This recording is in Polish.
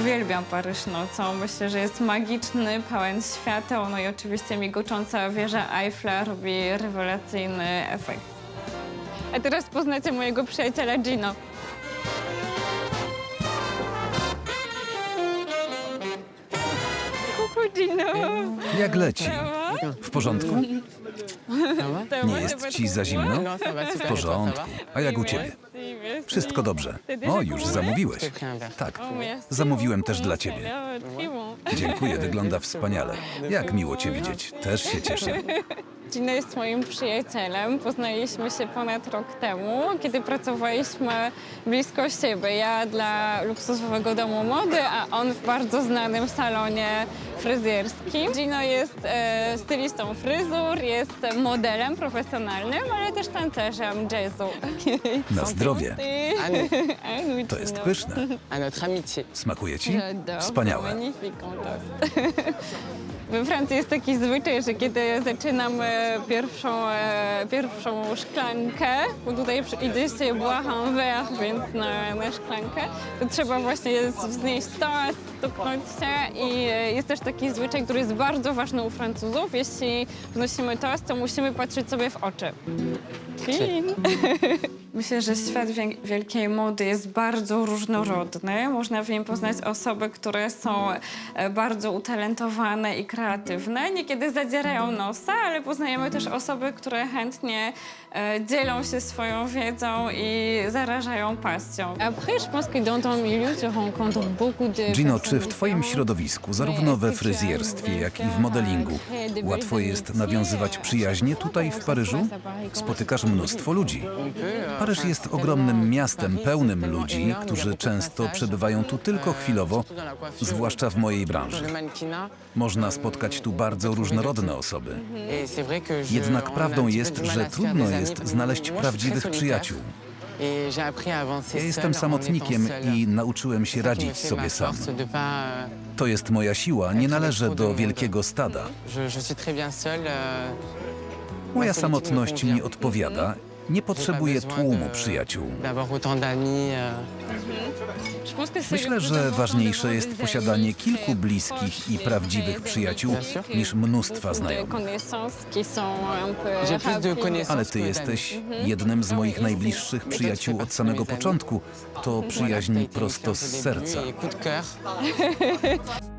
Uwielbiam Paryż nocą. Myślę, że jest magiczny, pełen świateł. No i oczywiście migocząca wieża Eiffla robi rewelacyjny efekt. A teraz poznacie mojego przyjaciela Gino. Kuku Gino. Jak leci? W porządku? Nie jest ci za zimno? W porządku. A jak u ciebie? Wszystko dobrze. O, już zamówiłeś. Tak, zamówiłem też dla ciebie. Dziękuję, wygląda wspaniale. Jak miło cię widzieć. Też się cieszę. Gino jest moim przyjacielem. Poznaliśmy się ponad rok temu, kiedy pracowaliśmy blisko siebie. Ja dla luksusowego domu mody, a on w bardzo znanym salonie fryzjerskim. Gino jest e, stylistą fryzur, jest modelem profesjonalnym, ale też tancerzem jazzu. Na zdrowie. To jest pyszne. Smakuje ci? Wspaniałe. toast. We Francji jest taki zwyczaj, że kiedy zaczynamy pierwszą, e, pierwszą szklankę, bo tutaj idzie błaham verre, więc na, na szklankę, to trzeba właśnie wznieść toast, stuknąć się i e, jest też taki zwyczaj, który jest bardzo ważny u Francuzów. Jeśli wnosimy toast, to musimy patrzeć sobie w oczy. Chin. Myślę, że świat wiel- wielkiej mody jest bardzo różnorodny. Można w nim poznać osoby, które są e, bardzo utalentowane i kreatywne. Niekiedy zadzierają nosa, ale poznajemy też osoby, które chętnie e, dzielą się swoją wiedzą i zarażają pasją. Gino, czy w twoim środowisku, zarówno we fryzjerstwie, jak i w modelingu, łatwo jest nawiązywać przyjaźnie tutaj w Paryżu? Spotykasz mnóstwo ludzi. Paryż jest ogromnym miastem pełnym ludzi, którzy często przebywają tu tylko chwilowo, zwłaszcza w mojej branży. Można spotkać tu bardzo różnorodne osoby. Jednak prawdą jest, że trudno jest znaleźć prawdziwych przyjaciół. Ja jestem samotnikiem i nauczyłem się radzić sobie sam. To jest moja siła, nie należę do wielkiego stada. Moja samotność mi odpowiada. Nie potrzebuję tłumu przyjaciół. Euh, Myślę, że ważniejsze jest posiadanie kilku bliskich i prawdziwych przyjaciół niż mnóstwa znajomych. Ale ty jesteś jednym z moich najbliższych przyjaciół od samego początku. To przyjaźń prosto z serca.